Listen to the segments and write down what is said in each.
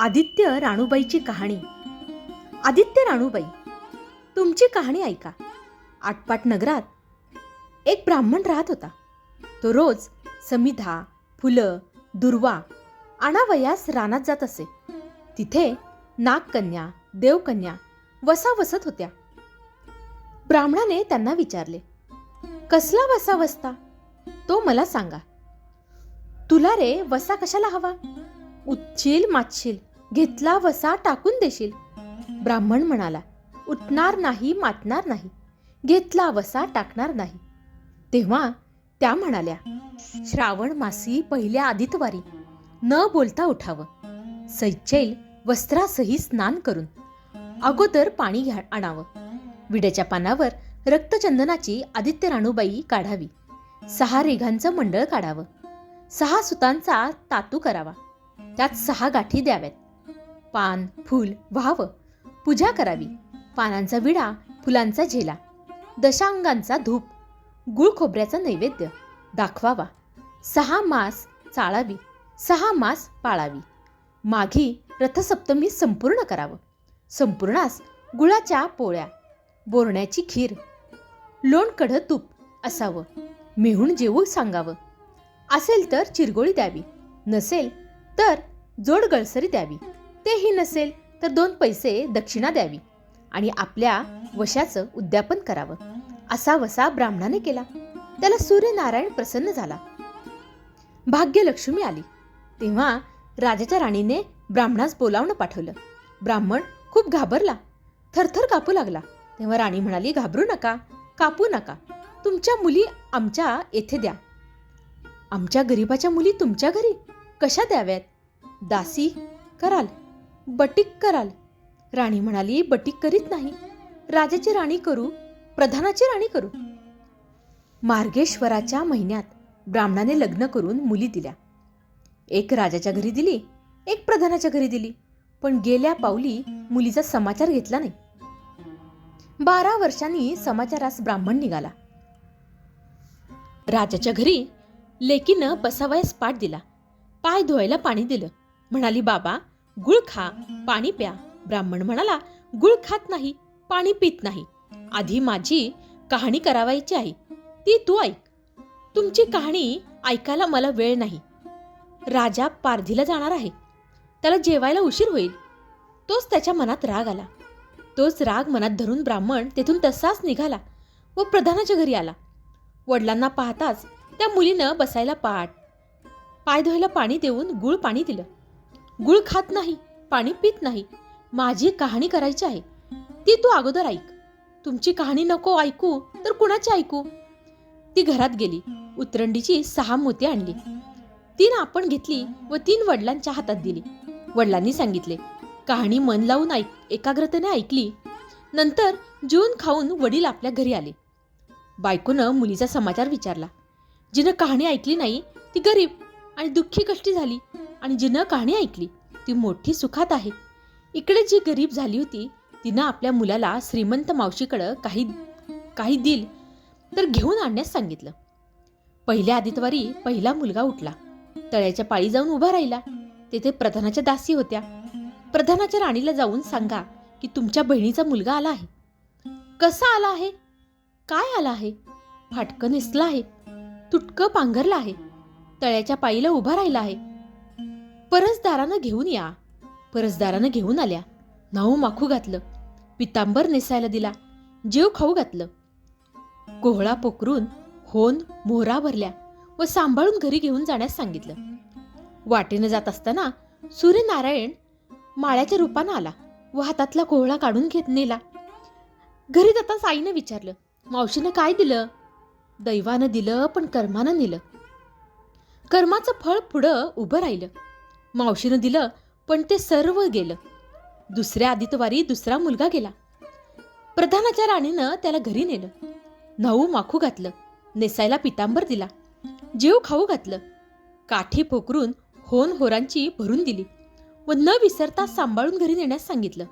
आदित्य राणूबाईची कहाणी. आदित्य राणूबाई तुमची कहाणी ऐका. आटपाट नगरात एक ब्राह्मण राहत होता. तो रोज समिधा फुलं दुर्वा आणावयास रानात जात असे. तिथे नागकन्या देवकन्या वसा वसत होत्या. ब्राह्मणाने त्यांना विचारले कसला वसा वसता तो मला सांगा. तुला रे वसा कशाला हवा? उच्चील मातशील घेतला वसा टाकून देशील. ब्राह्मण म्हणाला उठणार नाही मातणार नाही. घेतला वसा टाकणार नाही. तेव्हा त्या म्हणाल्या श्रावण मासी पहिल्या आदितवारी. न बोलता उठावं. सैचैल वस्त्रासही स्नान करून अगोदर पाणी घ्या आणावं. विड्याच्या पानावर रक्तचंदनाची आदित्य राणूबाई काढावी. सहा रेघांचं मंडळ काढावं. सहा सुतांचा तातू करावा. त्यात सहा गाठी द्याव्यात. पान फूल व्हावं पूजा करावी. पानांचा विडा फुलांचा झेला दशांगांचा धूप. गुळ खोबऱ्याचा नैवेद्य. दाखवावा. सहा मास चाळावी. सहा मास पाळावी. माघी रथसप्तमी संपूर्ण करावं. संपूर्णास गुळाच्या पोळ्या. बोरण्याची खीर. लोणकढ तूप असावं. मेहून जेवू सांगावं. असेल तर चिरगोळी द्यावी. नसेल तर जोड गळसरी द्यावी. तेही नसेल तर दोन पैसे दक्षिणा द्यावी आणि आपल्या वशाचं उद्यापन करावं. असा वसा ब्राह्मणाने केला. त्याला सूर्यनारायण प्रसन्न झाला. भाग्यलक्ष्मी आली. तेव्हा राजाच्या राणीने ब्राह्मणास बोलावणं पाठवलं. ब्राह्मण खूप घाबरला. थरथर कापू लागला. तेव्हा राणी म्हणाली घाबरू नका कापू नका. तुमच्या मुली आमच्या येथे द्या. आमच्या गरीबाच्या मुली तुमच्या घरी. कशा द्याव्यात? दासी कराल. बटीक कराल. राणी म्हणाली बटीक करीत नाही. राजाची राणी करू प्रधानाची राणी करू. मार्गेश्वराच्या महिन्यात ब्राह्मणाने लग्न करून मुली दिल्या. एक राजाच्या घरी दिली एक प्रधानाच्या घरी दिली. पण गेल्या पावली मुलीचा समाचार घेतला नाही. बारा वर्षांनी समाचारास ब्राह्मण निघाला. राजाच्या घरी लेकीनं बसावयास पाठ दिला. पाय धुवायला पाणी दिलं. म्हणाली बाबा गुळ खा पाणी प्या. ब्राह्मण म्हणाला गुळ खात नाही पाणी पित नाही. आधी माझी कहाणी करावायची आहे. ती तू ऐक. तुमची कहाणी ऐकायला मला वेळ नाही. राजा पारधीला जाणार आहे. त्याला जेवायला उशीर होईल. तोच त्याच्या मनात राग आला. तोच राग मनात धरून ब्राह्मण तेथून तसाच निघाला व प्रधानाच्या घरी आला. वडिलांना पाहताच त्या मुलीनं बसायला पाठ पाय धुवायला पाणी देऊन गुळ पाणी दिलं. गुळ खात नाही पाणी पित नाही. माझी कहाणी करायची आहे. ती तू अगोदर ऐक. तुमची कहाणी नको ऐकू तर कुणाची ऐकू? ती घरात गेली. उतरंडीची सहा मोती आणली. तीन आपण घेतली व तीन वडिलांच्या हातात दिली. वडिलांनी सांगितले कहाणी मन लावून ऐक एकाग्रतेने ऐकली. नंतर जेवून खाऊन वडील आपल्या घरी आले. बायकोनं मुलीचा समाचार विचारला. जिनं कहाणी ऐकली नाही ती गरीब आणि दुःखी कष्टी झाली. आणि जिनं कहाणी ऐकली ती मोठी सुखात आहे. इकडे जी गरीब झाली होती तिनं आपल्या मुलाला श्रीमंत मावशीकडं काही काही दिल तर घेऊन आणण्यास सांगितलं. पहिल्या आदितवारी पहिला मुलगा उठला. तळ्याच्या पाळी जाऊन उभा राहिला. तेथे प्रधानाच्या दासी होत्या. प्रधानाच्या राणीला जाऊन सांगा की तुमच्या बहिणीचा मुलगा आला आहे. कसा आला आहे? काय आला आहे? फाटकं नेसलं आहे. तुटकं पांघरलं आहे. तळ्याच्या पायीला उभा राहिला आहे. परसदारानं घेऊन या. परसदारानं घेऊन आल्या. नाऊ माखू घातलं. पितांबर नेसायला दिला. जेव खाऊ घातलं. कोहळा पोकरून होन मोहरा भरल्या व सांभाळून घरी घेऊन जाण्यास सांगितलं. वाटेनं जात असताना सूर्यनारायण माळ्याच्या रूपानं आला व हातातला कोहळा काढून घेत नेला. घरी जाताच आईनं विचारलं मावशीनं काय दिलं? दैवानं दिलं पण कर्मानं नेलं. कर्माचं फळ पुढं उभं राहिलं. मावशीनं दिलं पण ते सर्व गेलं. दुसऱ्या आदितवारी दुसरा मुलगा गेला. प्रधानाच्या राणीनं त्याला घरी नेलं. न्हाऊ माखू घातलं नेसायला पितांबर दिला जेव खाऊ घातलं. काठी पोकरून होन होरांची भरून दिली व न विसरता सांभाळून घरी नेण्यास सांगितलं.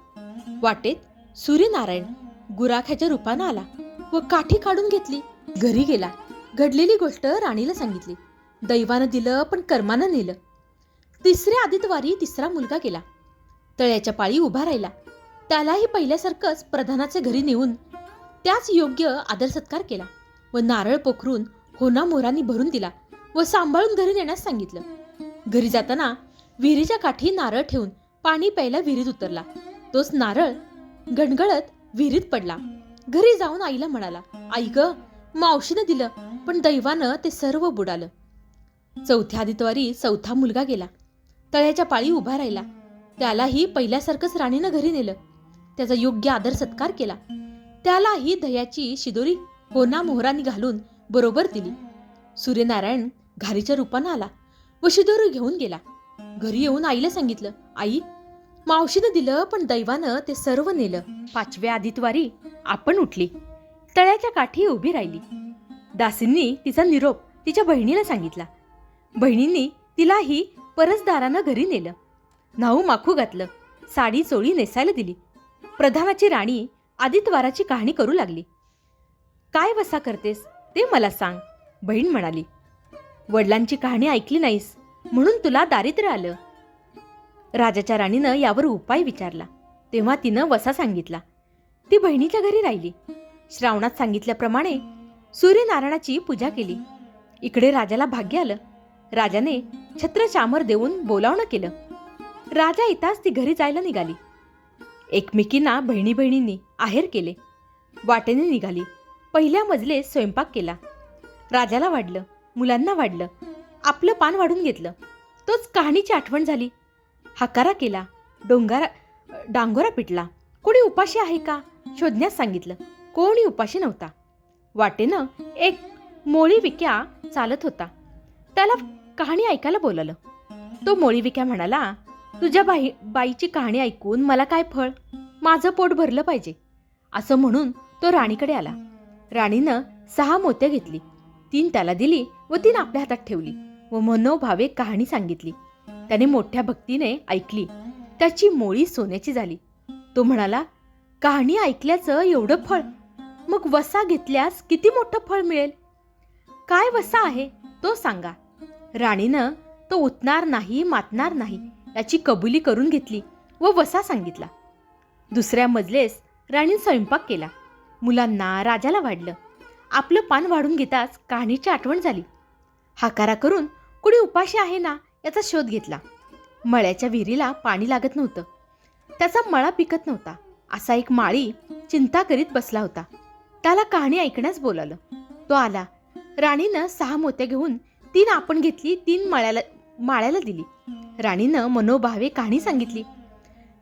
वाटेत सूर्यनारायण गुराख्याच्या रूपानं आला व काठी काढून घेतली. घरी गेला. घडलेली गोष्ट राणीला सांगितली. दैवानं दिलं पण कर्मानं नेलं. तिसऱ्या आदितवारी तिसरा मुलगा गेला. तळ्याच्या पाळी उभा राहिला. त्यालाही पहिल्यासारखंच प्रधानाचे घरी नेऊन त्याच योग्य आदर सत्कार केला व नारळ पोखरून होना मोरांनी भरून दिला व सांभाळून घरी नेण्यास सांगितलं. घरी जाताना विहिरीच्या काठी नारळ ठेवून पाणी प्यायला विहिरीत उतरला. तोच नारळ गणगळत विहिरीत पडला. घरी जाऊन आईला म्हणाला आई ग मावशीनं दिलं पण दैवानं ते सर्व बुडालं. चौथ्या आदितवारी चौथा मुलगा गेला. तळ्याच्या पाळी उभा राहिला. त्यालाही पहिल्यासारखंच राणीनं घरी नेलं. त्याचा योग्य आदर सत्कार केला. त्यालाही दह्याची शिदोरी होना मोहरांनी घालून बरोबर दिली. सूर्यनारायण घारीच्या रूपानं आला व शिदोरी घेऊन गेला. घरी येऊन आईला सांगितलं आई मावशीनं दिलं पण दैवानं ते सर्व नेलं. पाचव्या आदितवारी आपण उठली. तळ्याच्या काठी उभी राहिली. दासींनी तिचा निरोप तिच्या बहिणीला सांगितला. बहिणींनी तिलाही परसदारानं घरी नेलं. न्हाऊ माखू घातलं. साडी चोळी नेसायला दिली. प्रधानाची राणी आदितवाराची कहाणी करू लागली. काय वसा करतेस? ते मला सांग बहीण म्हणाली. वडिलांची कहाणी ऐकली नाहीस म्हणून तुला दारिद्र्य आलं. राजाच्या राणीनं यावर उपाय विचारला. तेव्हा तिनं वसा सांगितला. ती बहिणीच्या घरी राहिली. श्रावणात सांगितल्याप्रमाणे सूर्यनारायणाची पूजा केली. इकडे राजाला भाग्य आलं. राजाने छत्रचामर देऊन बोलावणं केलं. राजा येताच ती घरी जायला निघाली. एकमेकींना बहिणी बहिणींनी आहेर केले. वाटेने निघाली. पहिल्या मजलेत स्वयंपाक केला. राजाला वाढलं. मुलांना वाढलं. आपलं पान वाढून घेतलं. तोच कहाणीची आठवण झाली. हकारा केला. डोंगारा डांगोरा पिटला. कोणी उपाशी आहे का? शोधण्यास सांगितलं. कोणी उपाशी नव्हता. वाटेनं एक मोळी विक्या चालत होता. त्याला कहाणी ऐकायला बोलावलं तो मोळी विक्या म्हणाला तुझ्या बाई बाईची कहाणी ऐकून मला काय फळ? माझं पोट भरलं पाहिजे. असं म्हणून तो राणीकडे आला. राणीनं सहा मोत्या घेतली. तीन त्याला दिली व तीन आपल्या हातात ठेवली व मनोभावे कहाणी सांगितली. त्याने मोठ्या भक्तीने ऐकली. त्याची मोळी सोन्याची झाली. तो म्हणाला कहाणी ऐकल्याचं एवढं फळ? मग वसा घेतल्यास किती मोठं फळ मिळेल? काय वसा आहे? तो सांगा. राणीनं तो उतणार नाही मातणार नाही याची कबुली करून घेतली व वसा सांगितला. दुसऱ्या मजलेस राणीनं स्वयंपाक केला. मुलांना राजाला वाढलं. आपलं पान वाढून घेताच कहाणीची आठवण झाली. हाकारा करून कुणी उपाशी आहे ना याचा शोध घेतला. मळ्याच्या विहिरीला पाणी लागत नव्हतं. त्याचा मळा पिकत नव्हता. असा एक माळी चिंता करीत बसला होता. त्याला कहाणी ऐकण्यास बोलावलं. तो आला. राणीनं सहा मोत्या घेऊन तीन आपण घेतली तीन माळ्याला माळ्याला दिली. राणीनं मनोभावे कहाणी सांगितली.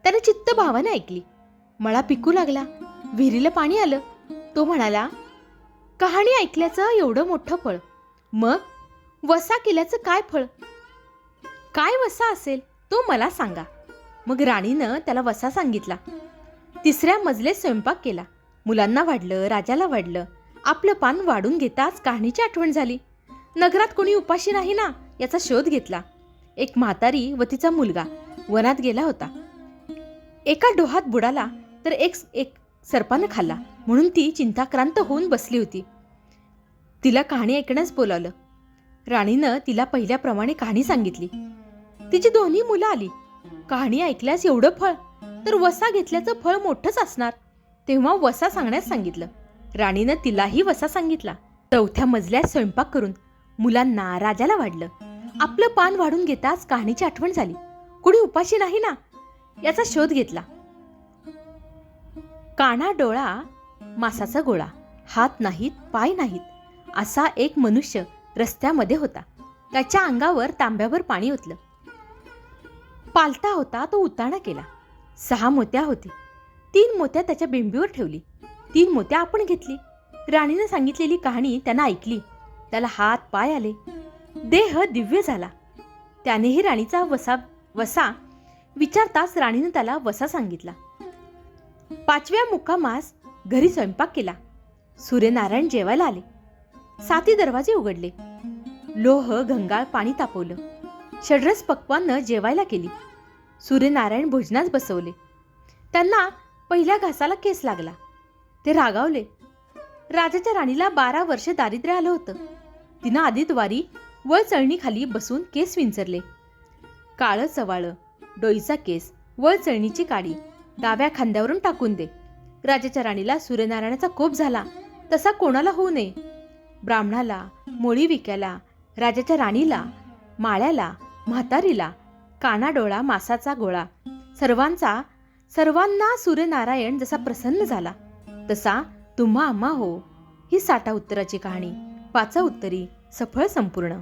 त्याने चित्त भावाने ऐकली. मळा पिकू लागला. विहिरीला पाणी आलं. तो म्हणाला कहाणी ऐकल्याचं एवढं मोठं फळ. मग वसा केल्याचं काय फळ? काय वसा असेल तो मला सांगा. मग राणीनं त्याला वसा सांगितला. तिसऱ्या मजलेत स्वयंपाक केला. मुलांना वाढलं राजाला वाढलं. आपलं पान वाढून घेताच कहाणीची आठवण झाली. नगरात कोणी उपाशी नाही ना याचा शोध घेतला. एक म्हातारी व तिचा मुलगा वनात गेला होता. एका डोहात बुडाला तर एक एक सर्पानं खाल्ला म्हणून ती चिंताक्रांत होऊन बसली होती. तिला कहाणी ऐकण्यास बोलावलं. राणीनं तिला पहिल्याप्रमाणे कहाणी सांगितली. तिची दोन्ही मुलं आली. कहाणी ऐकल्यास एवढं फळ तर वसा घेतल्याचं फळ मोठंच असणार तेव्हा वसा सांगण्यास सांगितलं. राणीनं तिलाही वसा सांगितला. चौथ्या मजल्यात स्वयंपाक करून मुलांना राजाला वाढलं. आपलं पान वाढून घेताच कहाणीची आठवण झाली. कुणी उपाशी नाही ना? याचा शोध घेतला. काना डोळा मासाचा गोळा हात नाहीत पाय नाहीत असा एक मनुष्य रस्त्यामध्ये होता. त्याच्या अंगावर तांब्यावर पाणी ओतलं. पालता होता तो उताणा केला. सहा मोत्या होती. तीन मोत्या त्याच्या बिंबीवर ठेवली. तीन मोत्या आपण घेतली. राणीनं सांगितलेली कहाणी त्यांना ऐकली. त्याला हात पाय आले. देह दिव्य झाला. त्यानेही राणीचा वसा वसा विचारताच राणीनं त्याला वसा सांगितला. पाचव्या मुक्कामास घरी स्वयंपाक केला. सूर्यनारायण जेवायला आले. साती दरवाजे उघडले. लोह गंगाळ पाणी तापवलं. षड्रस पक्वानं जेवायला केली. सूर्यनारायण भोजनास बसवले. त्यांना पहिल्या घासाला केस लागला. ते रागावले. राजाच्या राणीला बारा वर्ष दारिद्र्य आलं होतं. तिनं आदिद्वारी व चळणीखाली बसून केस विंचरले. काळं चवाळं डोईचा केस व चळणीची काडी डाव्या खांद्यावरून टाकून दे. राजाच्या राणीला सूर्यनारायणाचा कोप झाला. तसा कोणाला होऊ नये? ब्राह्मणाला मोळी विक्याला राजाच्या राणीला माळ्याला म्हातारीला कानाडोळा मासाचा गोळा. सर्वांचा सर्वांना सूर्यनारायण जसा प्रसन्न झाला तसा तुम्हा आम्हा हो ही साठा उत्तराची कहाणी. वाचा उत्तरी सफळ संपूर्ण.